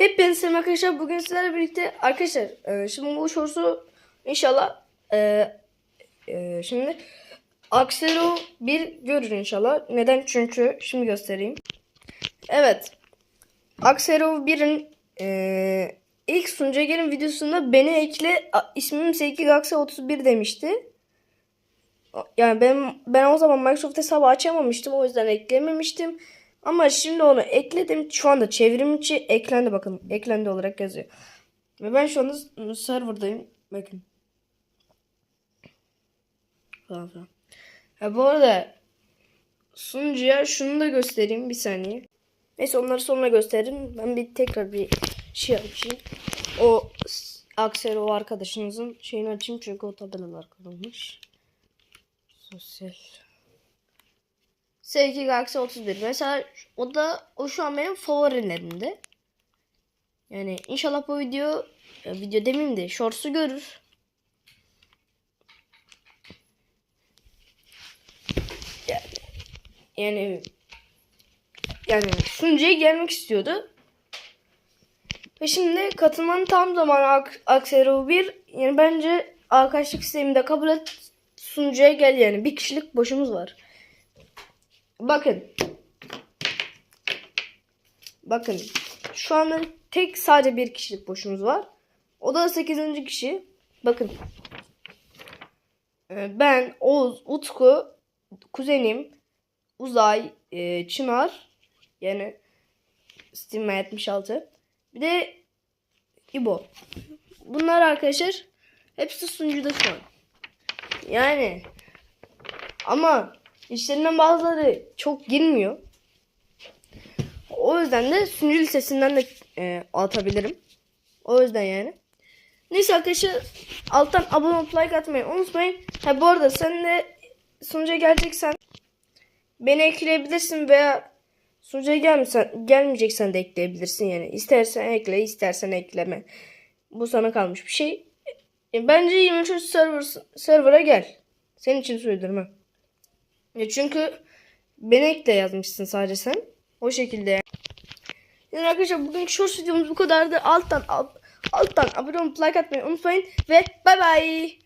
Hepinize selam arkadaşlar. Bugün sizlerle birlikte arkadaşlar e, şimdi bu shorts'u inşallah e, e, şimdi Axelo 1 görür inşallah. Neden? Çünkü şimdi göstereyim. Evet. Axelo 1'in e, ilk sunucuya gelin videosunda beni ekle ismim Sevgi Gakse 31 demişti. Yani ben ben o zaman Microsoft hesabı açamamıştım. O yüzden eklememiştim. Ama şimdi onu ekledim. Şu anda çevrim içi eklendi bakın. Eklendi olarak yazıyor. Ve ben şu anda serverdayım. Bakın. Falan filan. Bu arada sunucuya şunu da göstereyim bir saniye. Neyse onları sonra gösteririm. Ben bir tekrar bir şey açayım. O Aksel o arkadaşınızın şeyini açayım çünkü o tabelalar kırılmış. Sosyal. Sevgi Galaxy 31. Mesela o da o şu an benim favorilerimde. Yani inşallah bu video ya video demeyeyim de shorts'u görür. Yani yani, yani sunucuya gelmek istiyordu. Ve şimdi katılmanın tam zamanı Ak- Aksero 1. Yani bence arkadaşlık sistemini de kabul et sunucuya gel yani. Bir kişilik boşumuz var. Bakın. Bakın. Şu anda tek sadece bir kişilik boşumuz var. O da 8. kişi. Bakın. Ee, Ben, Oğuz, Utku, kuzenim, Uzay, e, Çınar. Yani Steam 76. Bir de İbo. Bunlar arkadaşlar hepsi sunucuda şu an. Yani ama işlerinden bazıları çok girmiyor. O yüzden de sunucu listesinden de e, atabilirim. O yüzden yani. Neyse arkadaşlar alttan abone olup like atmayı unutmayın. Ha bu arada sen de sunucuya geleceksen beni ekleyebilirsin veya sunucuya gelmesen, gelmeyeceksen de ekleyebilirsin yani. İstersen ekle, istersen ekleme. Bu sana kalmış bir şey. E, bence 23 server, server'a gel. Senin için söylüyorum ha. Ya çünkü beni ekle yazmışsın sadece sen. O şekilde yani. Yani arkadaşlar bugünkü short videomuz bu kadardı. Alttan alt, alttan abone olup like atmayı unutmayın ve bay bay.